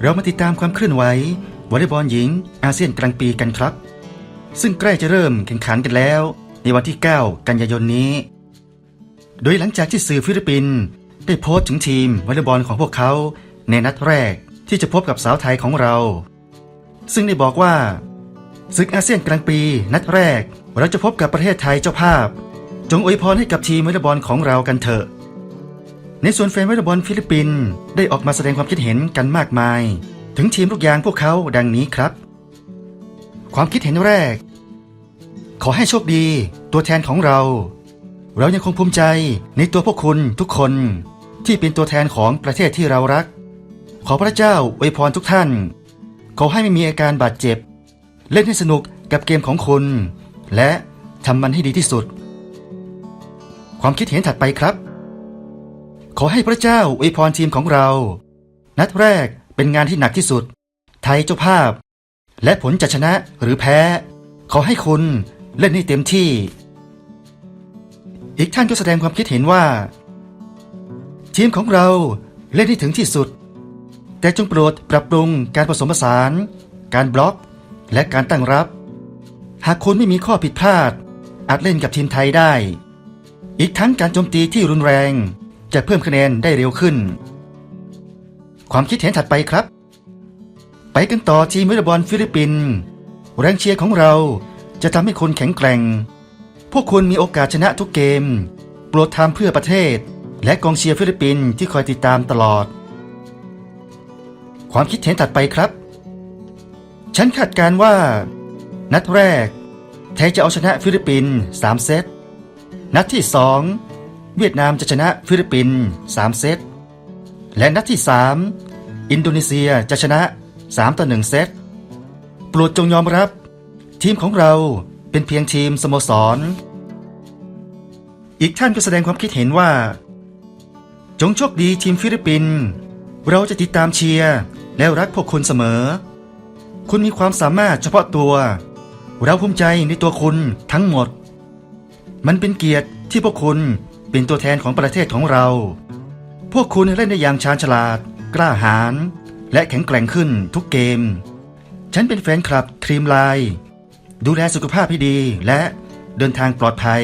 เรามาติดตามความเคลื่อนไหววอลเลย์บอลหญิงอาเซียนกลางปีกันครับ ซึ่งใกล้จะเริ่มแข่งขันกันแล้ว ในวันที่ 9 กันยายนนี้ โดยหลังจากที่สื่อฟิลิปปินส์ได้โพสต์ถึงทีมวอลเลย์บอลของพวกเขาในนัดแรกที่จะพบกับสาวไทยของเรา ซึ่งได้บอกว่าศึกอาเซียนกลางปีนัดแรก เราจะพบกับประเทศไทยเจ้าภาพ จงอวยพรให้กับทีมวอลเลย์บอลของเรากันเถอะ ในส่วนแฟนวอลเลย์บอลฟิลิปปินส์ได้ออกมาแสดงความคิดเห็นกันมากมาย ถึงทีมลูกยางพวกเขาดังนี้ครับ ความคิดเห็นแรก ขอให้โชคดี ตัวแทนของเรา เรายังคงภูมิใจในตัวพวกคุณทุกคน ที่เป็นตัวแทนของประเทศที่เรารัก ขอพระเจ้าอวยพรทุกท่าน ขอให้ไม่มีอาการบาดเจ็บ เล่นให้สนุกกับเกมของคุณ และทำมันให้ดีที่สุด ความคิดเห็นถัดไปครับ ขอให้พระเจ้าอวยพรทีมของเรา นัดแรกเป็นงานที่หนักที่สุด ไทยเจ้าภาพ และผลจะชนะหรือแพ้ ขอให้คุณเล่นให้เต็มที่ อีกท่านก็แสดงความคิดเห็นว่า ทีมของเราเล่นให้ถึงที่สุด แต่จงโปรดปรับปรุงการผสมผสาน การบล็อก และการตั้งรับ หากคุณไม่มีข้อผิดพลาด อาจเล่นกับทีมไทยได้ อีกทั้งการโจมตีที่รุนแรง จะเพิ่มคะแนนได้เร็วขึ้น ความคิดเห็นถัดไปครับ ไปกันต่อทีมวอลเลย์บอลฟิลิปปินส์แรงเชียร์ของเราจะทำให้คุณแข็งแกร่ง พวกคุณมีโอกาสชนะทุกเกม โปรดทำเพื่อประเทศ และกองเชียร์ฟิลิปปินส์ที่คอยติดตามตลอด ความคิดเห็นถัดไปครับ ฉันคาดการณ์ว่า นัดแรก ไทยจะเอาชนะฟิลิปปินส์3เซต นัดที่ 2 เวียดนามจะชนะฟิลิปปินส์3เซต และนัดที่ 3 อินโดนีเซียจะชนะ 3 ต่อ 1 เซต โปรดจงยอมรับ ทีมของเราเป็นเพียงทีมสโมสร อีกท่านก็แสดงความคิดเห็นว่า จงโชคดีทีมฟิลิปปินส์เราจะติดตามเชียร์และรักพวกคุณเสมอ คุณมีความสามารถเฉพาะตัว เราภูมิใจในตัวคุณทั้งหมด มันเป็นเกียรติที่พวกคุณ เป็นตัวแทนของประเทศของเรา พวกคุณเล่นได้อย่างชาญฉลาด กล้าหาญและแข็งแกร่งขึ้นทุกเกม ฉันเป็นแฟนคลับครีมไลน์ดูแลสุขภาพให้ดีและเดินทางปลอดภัย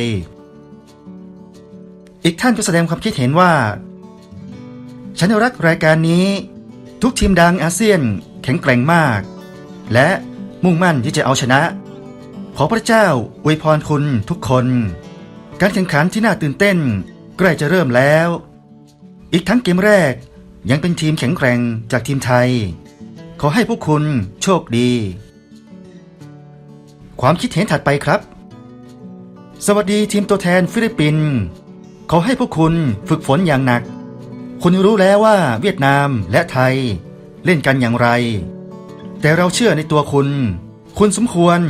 อีกท่านก็แสดงความคิดเห็นว่า ฉันรักรายการนี้ ทุกทีมดังอาเซียนแข็งแกร่งมาก และมุ่งมั่นที่จะเอาชนะ ขอพระเจ้าอวยพรคุณทุกคน การแข่งขันที่น่าตื่นเต้นใกล้จะเริ่มแล้ว อีกทั้งเกมแรกยังเป็นทีมแข็งแกร่งจากทีมไทย ขอให้พวกคุณโชคดี ความคิดเห็นถัดไปครับ สวัสดีทีมตัวแทนฟิลิปปินส์ขอให้พวกคุณฝึกฝนอย่างหนัก คุณรู้แล้วว่าเวียดนามและไทยเล่นกันอย่างไร แต่เราเชื่อในตัวคุณ คุณสมควร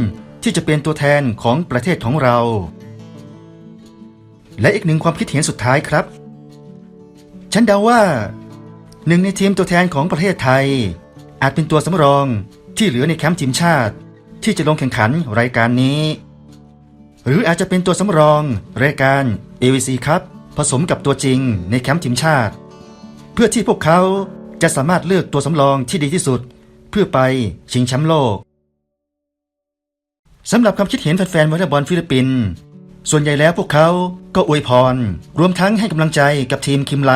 ที่จะเป็นตัวแทนของประเทศของเรา และอีกหนึ่งความคิดเห็นสุดท้ายครับ ฉันเดาว่า หนึ่งในทีมตัวแทนของประเทศไทย อาจเป็นตัวสำรองที่เหลือในแคมป์ทีมชาติ ที่จะลงแข่งขันรายการนี้ หรืออาจจะเป็นตัวสำรองรายการ AVC ครับ ผสมกับตัวจริงในแคมป์ทีมชาติ เพื่อที่พวกเขาจะสามารถเลือกตัวสำรองที่ดีที่สุด เพื่อไปชิงแชมป์โลกสำหรับความคิดเห็นแฟนๆวอลเลย์บอลฟิลิปปินส์ ส่วนใหญ่แล้วพวกเขาก็อวยพร รวมทั้งให้กำลังใจกับทีมคิมไล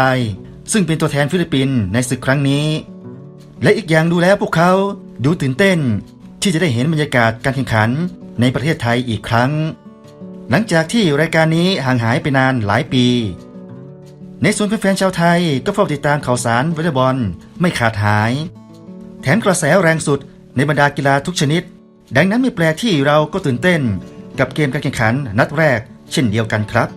ซึ่งเป็นตัวแทนฟิลิปปินส์ในศึกครั้งนี้ และอีกอย่างดูแล้วพวกเขาดูตื่นเต้น ที่จะได้เห็นบรรยากาศการแข่งขันในประเทศไทยอีกครั้ง หลังจากที่รายการนี้ห่างหายไปนานหลายปี ในส่วนแฟนๆชาวไทยก็เฝ้าติดตามข่าวสารวอลเลย์บอลไม่ขาดหาย แถมกระแสแรงสุดในบรรดากีฬาทุกชนิด ดังนั้นไม่แปลกที่เราก็ตื่นเต้น กับเกมการแข่งขันนัดแรกเช่นเดียวกันครับ